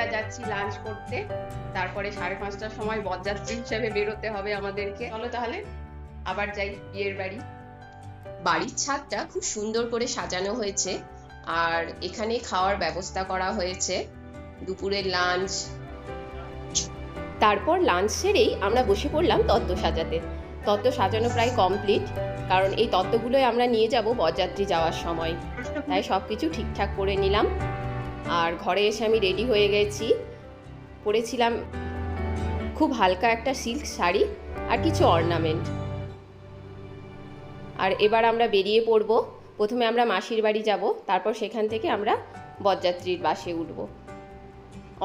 আমরা যাচ্ছি লাঞ্চ করতে। তারপরে সাড়ে পাঁচটার সময় বরযাত্রী হিসেবে বেরোতে হবে আমাদেরকে। চলো তাহলে, আবার যাই বিয়ের বাড়ি। বাড়ির ছাদটা খুব সুন্দর করে সাজানো হয়েছে। আর এখানে খাওয়ার ব্যবস্থা করা হয়েছে। দুপুরের লাঞ্চ তারপর লাঞ্চ সেরেই আমরা বসে পড়লাম তত্ত্ব সাজাতে। তত্ত্ব সাজানো প্রায় কমপ্লিট কারণ এই তত্ত্বগুলোই আমরা নিয়ে যাব বরযাত্রী যাওয়ার সময়। তাই সব কিছু ঠিকঠাক করে নিলাম। আর ঘরে এসে আমি রেডি হয়ে গেছি। পরেছিলাম খুব হালকা একটা সিল্ক শাড়ি আর কিছু অর্নামেন্ট আর এবার আমরা বেরিয়ে পড়ব। প্রথমে আমরা মাসির বাড়ি যাব, তারপর সেখান থেকে আমরা বরযাত্রীর বাসে উঠব।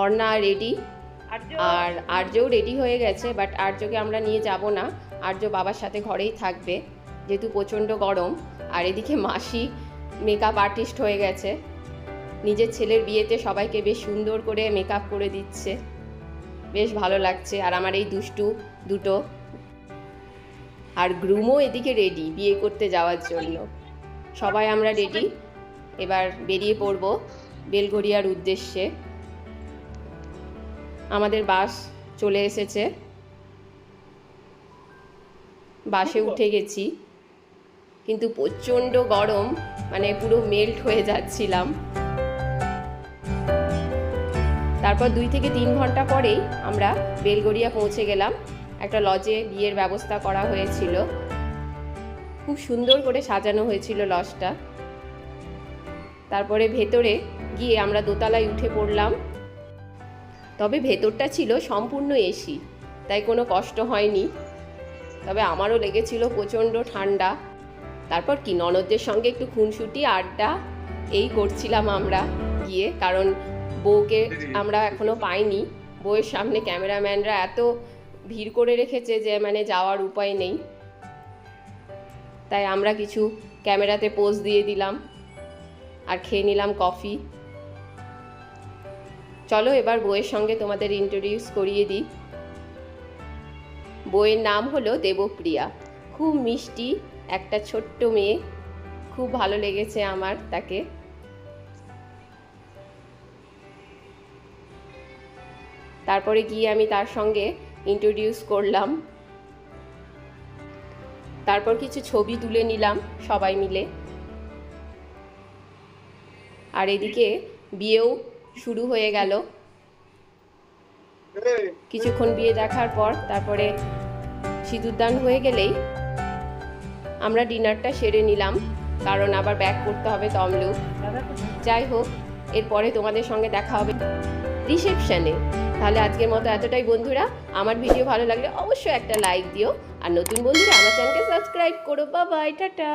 অর্ণা রেডি আর আর্যও রেডি হয়ে গেছে বাট আর্যকে আমরা নিয়ে যাব না। আর্য বাবার সাথে ঘরেই থাকবে, যেহেতু প্রচণ্ড গরম। আর এদিকে মাসি মেকআপ আর্টিস্ট হয়ে গেছে। নিজের ছেলের বিয়েতে সবাইকে বেশ সুন্দর করে মেকআপ করে দিচ্ছে। বেশ ভালো লাগছে। আর আমার এই দুষ্টু দুটো আর গ্রুমও এদিকে রেডি বিয়ে করতে যাওয়ার জন্য। সবাই আমরা রেডি এবার বেরিয়ে পড়ব বেলগড়িয়ার উদ্দেশ্যে। আমাদের বাস চলে এসেছে। বাসে উঠে গেছি। কিন্তু প্রচণ্ড গরম মানে পুরো মেল্ট হয়ে যাচ্ছিলাম। তারপর দুই থেকে তিন ঘণ্টা পরেই আমরা বেলগড়িয়া পৌঁছে গেলাম। একটা লজে বিয়ের ব্যবস্থা করা হয়েছিল। খুব সুন্দর করে সাজানো হয়েছিল লজটা তারপরে ভেতরে গিয়ে আমরা দোতলায় উঠে পড়লাম। তবে ভেতরটা ছিল সম্পূর্ণ এসি তাই কোনো কষ্ট হয়নি। তবে আমারও লেগেছিল প্রচণ্ড ঠান্ডা। তারপর কি, ননদদের সঙ্গে একটু খুনসুটি, আড্ডা, এই করছিলাম আমরা গিয়ে। কারণ বউকে আমরা এখনও পাইনি। বউয়ের সামনে ক্যামেরাম্যানরা এত ভিড় করে রেখেছে যে মানে যাওয়ার উপায় নেই। তাই আমরা কিছু ক্যামেরাতে পোজ দিয়ে দিলাম আর খেয়ে নিলাম কফি। চলো এবার বইয়ের সঙ্গে তোমাদের ইন্ট্রোডিউস করিয়ে দিই। বইয়ের নাম হলো দেবপ্রিয়া। খুব মিষ্টি একটা ছোট্ট মেয়ে। খুব ভালো লেগেছে আমার তাকে। তারপরে গিয়ে আমি তার সঙ্গে ইন্ট্রোডিউস করলাম। তারপর কিছু ছবি তুলে নিলাম সবাই মিলে। আর এদিকে বিয়েও শুরু হয়ে গেল। কিছুক্ষণ বিয়ে দেখার পর তারপরে সিঁদুরদান হয়ে গেলেই আমরা ডিনারটা সেরে নিলাম, কারণ আবার ব্যাক করতে হবে তমলু যাই হোক, এরপরে তোমাদের সঙ্গে দেখা হবে রিসেপশনে তাহলে আজকের মতো এতটাই বন্ধুরা। আমার ভিডিও ভালো লাগলে অবশ্যই একটা লাইক দিও। আর নতুন বন্ধুরা, আমার চ্যানেলকে সাবস্ক্রাইব করো। বা বাই টাটা।